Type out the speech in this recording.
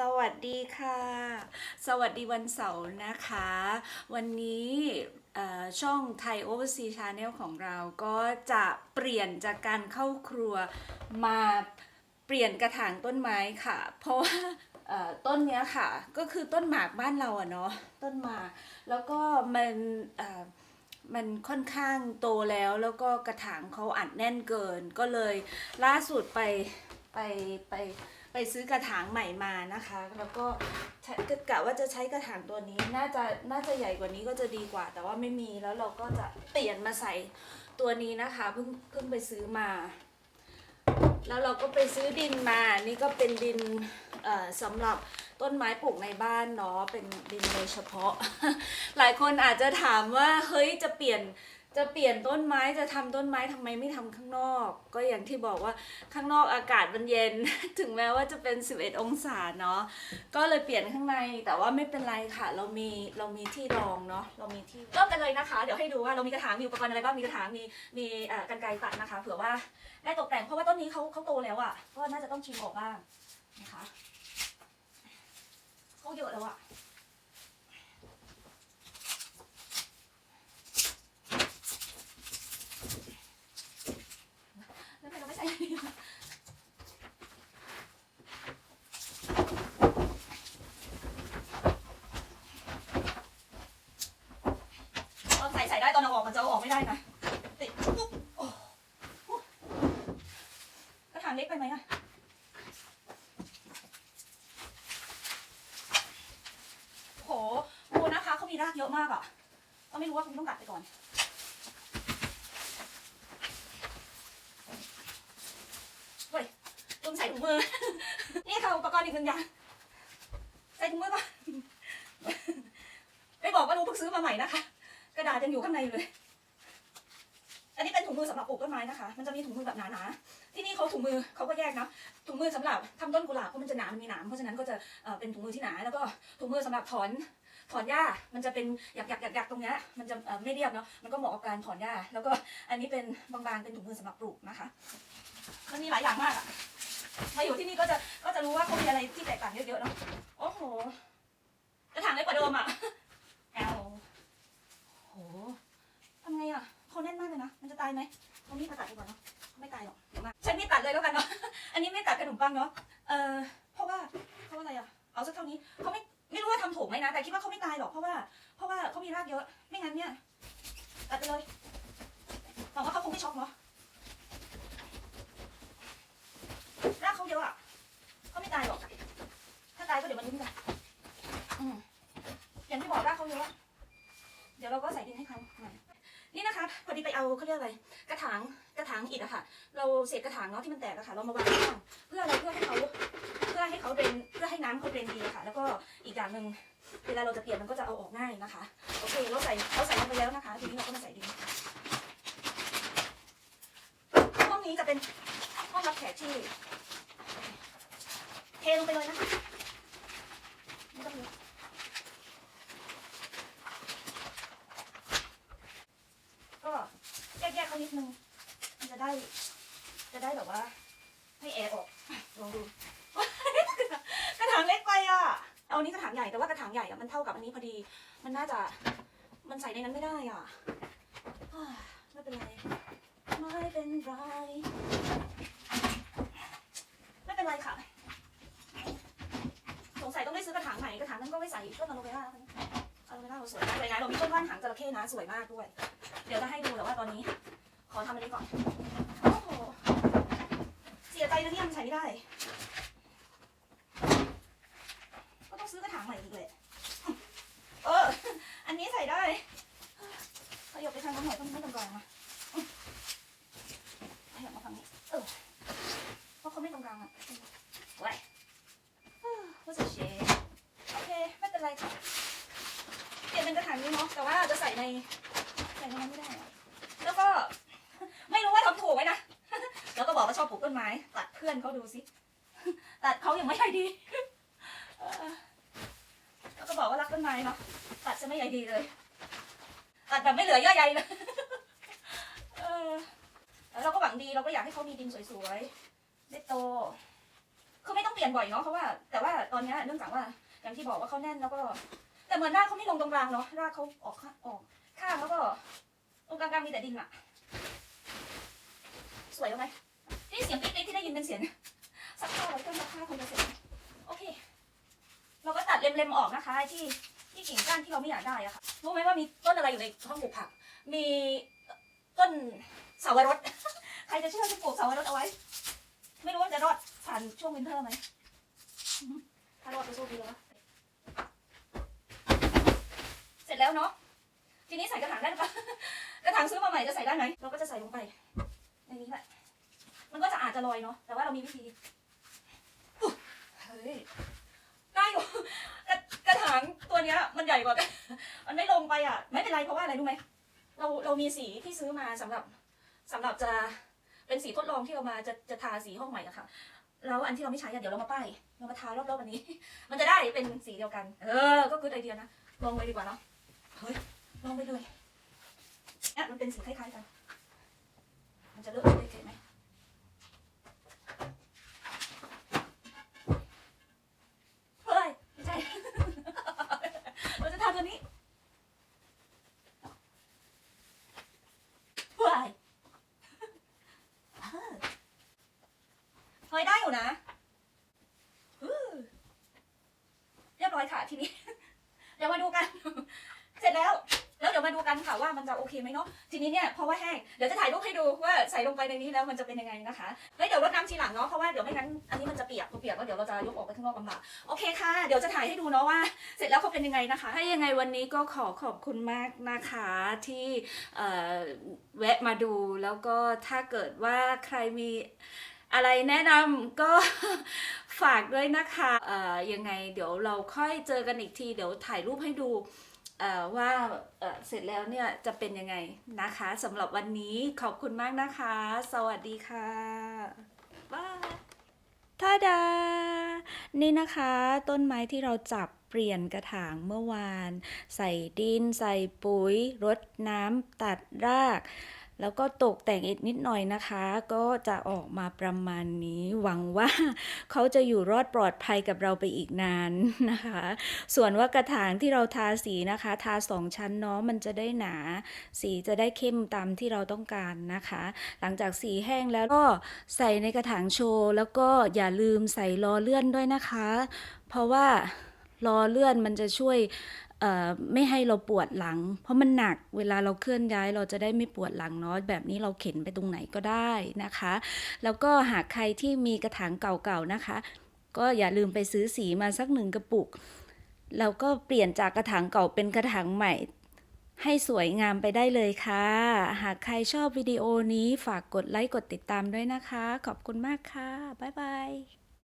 สวัสดีค่ะ สวัสดีวันเสาร์นะคะ วันนี้ช่องไทย Oversea Channel ของเราก็จะเปลี่ยนจากการเข้าครัวมาเปลี่ยนกระถางต้นไม้ค่ะ เพราะว่าต้นเนี้ยค่ะ ก็คือต้นหมากบ้านเราอะเนาะต้นหมาก แล้วก็มันมันค่อนข้างโตแล้วแล้วก็กระถางเขาอัดแน่นเกิน ก็เลยล่าสุดไปไปไปไป ไปซื้อกระถางใหม่มานะคะ แล้วก็ก็กะว่าจะใช้กระถางตัวนี้น่าจะน่าจะใหญ่กว่านี้ก็จะดีกว่า แต่ว่าไม่มีแล้วเราก็จะเปลี่ยนมาใส่ตัวนี้นะคะเพิ่งเพิ่งไปซื้อมา แล้วเราก็ไปซื้อดินมา นี่ก็เป็นดินเอ่อสำหรับต้นไม้ปลูกในบ้านเนาะเป็นดินโดยเฉพาะ หลายคนอาจจะถามว่าเฮ้ยจะเปลี่ยน จะเปลี่ยนต้นไม้จะทำต้นไม้ทำไมไม่ทำข้างนอก ก็อย่างที่บอกว่าข้างนอกอากาศมันเย็น ถึงแม้ว่าจะเป็น 11 องศาเนาะก็เลยเปลี่ยนข้างในแต่ว่าไม่เป็นไรค่ะ เรามีเรามีที่รองเนาะเรามีที่เริ่มกันเลยนะคะ เดี๋ยวให้ดูว่าเรามีกระถางมีอุปกรณ์อะไรบ้างมีกระถางมีมีอ่อกันไกรตัดนะคะ เผื่อว่าได้ตกแต่งเพราะว่าต้นนี้เขาเขาโตแล้วอะ่ะก็น่าจะต้องชิมออกบ้างนะคะเขาเยอะแล้วอะ่ะแล้วทำไมเราไม่ใส่อันนี้ล่ะตอนใส่ใส่ได้ตอนเอาออกมันจะเอาออกไม่ได้นะติดปุ๊บโอ้ กระถางเล็กไปไหมอะโหดูนะคะเขากเยอะมากอะก็ไม่รู้ว่าคุณต้องกัดไปก่อนเฮ้ยลืมใส่ถุงมือ นี่ค่ะอุปกรณ์อีกหนึ่งอย่าง ใส่ถุงมือก่อนไม่บอกว่ารู้เพิ่งซื้อมาใหม่นะคะ กระดาษยังอยู่ข้างในอยู่เลย อันนี้เป็นถุงมือสำหรับปลูกต้นไม้นะคะ มันจะมีถุงมือแบบหนาๆ ที่นี่เขาถุงมือเขาก็แยกนะ ถุงมือสำหรับทำต้นกุหลาบเพราะมันจะหนา มันมีหนาม เพราะฉะนั้นก็จะเอ่อเป็นถุงมือที่หนา แล้วก็ถุงมือสำหรับถอน ถอนหญ้ามันจะเป็นหยักหยักหยักหยักตรงเนี้ยมันจะไม่เรียบเนาะมันก็เหมาะกับการถอนหญ้าแล้วก็อันนี้เป็นบางๆเป็นถุงมือสำหรับปลูกนะคะมันมีหลายอย่างมากอะมาอยู่ที่นี่ก็จะก็จะรู้ว่าเขามีอะไรที่แตกต่างเยอะๆเนาะโอ้โหกระถางเล็กกว่าเดิมอะแอลโหทำไงอะเขาแน่นมากเลยนะมันจะตายไหมเอามีดมาตัดดีกว่าเนาะไม่ตายหรอกเดี๋ยวมาใช้มีดตัดเลยแล้วกันเนาะอันนี้ไม่ตัดขนมปังเนาะเออ ไหมนะ แต่คิดว่าเขาไม่ตายหรอกเพราะว่า เพราะว่าเขามีรากเยอะ ไม่งั้นเนี่ยตัดไปเลยหวังว่าเขาคงไม่ช็อกเนาะรากเขาเยอะอะเขาไม่ตายหรอก ถ้าตายก็เดี๋ยวมันลุ้นกันอืมอย่างที่บอกรากเขาเยอะเดี๋ยวเราก็ใส่ดินให้เขานี่นะคะพอดีไปเอาเขาเรียกอะไร กระถางกระถางอิฐอะค่ะ เราเศษกระถางเนาะที่มันแตกอะค่ะ เรามาวางข้างเพื่ออะไรเพื่อให้เขา พื่อให้เขาเดรนเพื่อให้น้ำเขาเดรนดีค่ะ แล้วก็อีกอย่างหนึ่งเวลาเราจะเปลี่ยนมันก็จะเอาออกง่ายนะคะ โอเคเราใส่เราใส่ลงไปแล้วนะคะทีนี้เราก็มาใส่ดินห้องนี้จะเป็นห้องรับแขกที่เทลงไปเลยนะคะไม่ต้องเยอะก็แยกๆเขานิดนึงมันจะได้ จะได้แบบว่าให้แอร์ออกลองดู กระถางเล็กไปอะ เอาอันนี้กระถางใหญ่แต่ว่ากระถางใหญ่อะมันเท่ากับอันนี้พอดี มันน่าจะมันใส่ในนั้นไม่ได้อะไม่เป็นไรไม่เป็นไรไม่เป็นไรค่ะสงสัยต้องได้ซื้อกระถางใหม่กระถางนั้นก็ไม่ใส่ต้นอะโลเวร่าแล้วกันอะโลเวร่าเราสวยมากเลยนะเรามีต้นว่านหางจระเข้นะสวยมากด้วย เดี๋ยวจะให้ดูแต่ว่าตอนนี้ ขอทำอันนี้ก่อนโอ้โหเสียใจนะที่ยังใช้ไม่ได้ ซื้อกระถางใหม่อีกเลยเออ อันนี้ใส่ได้ขยับไปทางน้ำหน่อยต้องไม่ตรงกลางนะขยับมาทางนี้ เออ เพราะเขาไม่ตรงกลางอะไว้ว่าจะเชโอเค ไม่เป็นไรค่ะ เปลี่ยนเป็นกระถางนี้เนาะ แต่ว่าจะใส่ในใส่ในนั้นไม่ได้ แล้วก็ไม่รู้ว่าทำถูกไหมนะ แล้วก็บอกว่าชอบปลูกต้นไม้ ตัดเพื่อนเขาดูสิ ตัดเขายังไม่ใช่ดี บอกว่ารักต้นไม้เนาะตัดจะไม่ใหญ่ดีเลยตัดแบบไม่เหลือเยื่อใยเลยเออแล้วเราก็หวังดีเราก็อยากให้เขามีดินสวยๆได้โตคือไม่ต้องเปลี่ยนบ่อยเนาะเพราะว่า แต่ว่าตอนนี้เนื่องจากว่า อย่างที่บอกว่าเขาแน่นแล้วก็ แต่เหมือนรากเขาไม่ลงตรงกลางเนาะรากเขาออกข้างออกข้างแล้วก็ตรงกลางๆมีแต่ดินอะสวยไหมนี่เสียงปิ๊กๆที่ได้ยินเป็นเสียงซักผ้าแล้วเครื่องซักผ้าคงจะเสร็จ เราก็ตัดเล็มๆออกนะคะไอ้ที่ที่กิ่งก้านที่เราไม่อยากได้อะค่ะรู้ไหมว่ามีต้นอะไรอยู่ในห้องปลูกผัก มีต้นเสาวรส ใครจะเชื่อจะปลูกเสาวรสเอาไว้ ไม่รู้ว่าจะรอดผ่านช่วงวินเทอร์ไหมถ้ารอดก็โชคดีแล้วเสร็จแล้วเนาะทีนี้ใส่กระถางได้หรือเปล่ากระถางซื้อมาใหม่จะใส่ได้ไหมเราก็จะใส่ลงไปในนี้แหละมันก็จะอาจจะลอยเนาะแต่ว่าเรามีวิธีเฮ้ย ได้อยู่ กระกระถางตัวเนี้ยมันใหญ่กว่ามันไม่ลงไปอะ ไม่เป็นไรเพราะว่าอะไรรู้ไหมเราเรามีสีที่ซื้อมาสำหรับสำหรับจะเป็นสีทดลองที่เรามาจะจะทาสีห้องใหม่อะคะแล้วอันที่เราไม่ใช้อะเดี๋ยวเรามาป้ายเรามาทารอบๆวันนี้ มันจะได้เป็นสีเดียวกัน เออ ก็คือไอเดียนะลองไปดีกว่าเนาะเฮ้ยลองไปเลยเนี่ยมันเป็นสีคล้ายๆกัน มันจะเลือกได้เก๋ไหมเฮ้ย ไม่ใช่ เราจะทาตัวนี้เฮ้ยเออ เฮ้ยได้อยู่นะเรียบร้อยค่ะทีนี้ เดี๋ยวมาดูกัน เสร็จแล้ว แล้วเดี๋ยวมาดูกันค่ะว่ามันจะโอเคไหมเนาะทีนี้เนี่ยเพราะว่าแห้งเดี๋ยวจะถ่ายรูปให้ดูว่าใส่ลงไปในนี้แล้วมันจะเป็นยังไงนะคะแล้วเดี๋ยวรดน้ำทีหลังเนาะเพราะว่าเดี๋ยวไม่งั้นอันนี้มันจะเปียกพอเปียกแล้วเดี๋ยวเราจะยกออกไปข้างนอกลำบากโอเคค่ะเดี๋ยวจะถ่ายให้ดูเนาะว่า เสร็จแล้วเขาเป็นยังไงนะคะถ้ายังไงวันนี้ก็ขอขอบคุณมากนะคะที่แวะมาดูแล้วก็ถ้าเกิดว่าใครมี อะไรแนะนำก็ฝากด้วยนะคะเอ่อยังไงเดี๋ยวเราค่อยเจอกันอีกที เดี๋ยวถ่ายรูปให้ดูว่าเสร็จแล้วเนี่ยจะเป็นยังไงนะคะสำหรับวันนี้ขอบคุณมากนะคะ สวัสดีค่ะบายทาดา นี่นะคะ ต้นไม้ที่เราจับเปลี่ยนกระถางเมื่อวาน ใส่ดิน ใส่ปุ๋ยรดน้ำตัดราก แล้วก็ตกแต่งอีกนิดหน่อยนะคะ ก็จะออกมาประมาณนี้หวังว่าเขาจะอยู่รอดปลอดภัยกับเราไปอีกนานนะคะ ส่วนว่ากระถางที่เราทาสีนะคะ ทาสองชั้นเนาะมันจะได้หนา สีจะได้เข้มตามที่เราต้องการนะคะ หลังจากสีแห้งแล้วก็ใส่ในกระถางโชว์ แล้วก็อย่าลืมใส่ล้อเลื่อนด้วยนะคะ เพราะว่า ล้อเลื่อนมันจะช่วยไม่ให้เราปวดหลัง เพราะมันหนักเวลาเราเคลื่อนย้ายเราจะได้ไม่ปวดหลังเนาะแบบนี้เราเข็นไปตรงไหนก็ได้นะคะ แล้วก็หากใครที่มีกระถางเก่าๆนะคะ ก็อย่าลืมไปซื้อสีมาสักหนึ่งกระปุกแล้วก็เปลี่ยนจากกระถางเก่าเป็นกระถางใหม่ ให้สวยงามไปได้เลยค่ะ หากใครชอบวิดีโอนี้ฝากกดไลค์กดติดตามด้วยนะคะ ขอบคุณมากค่ะ บ๊ายบาย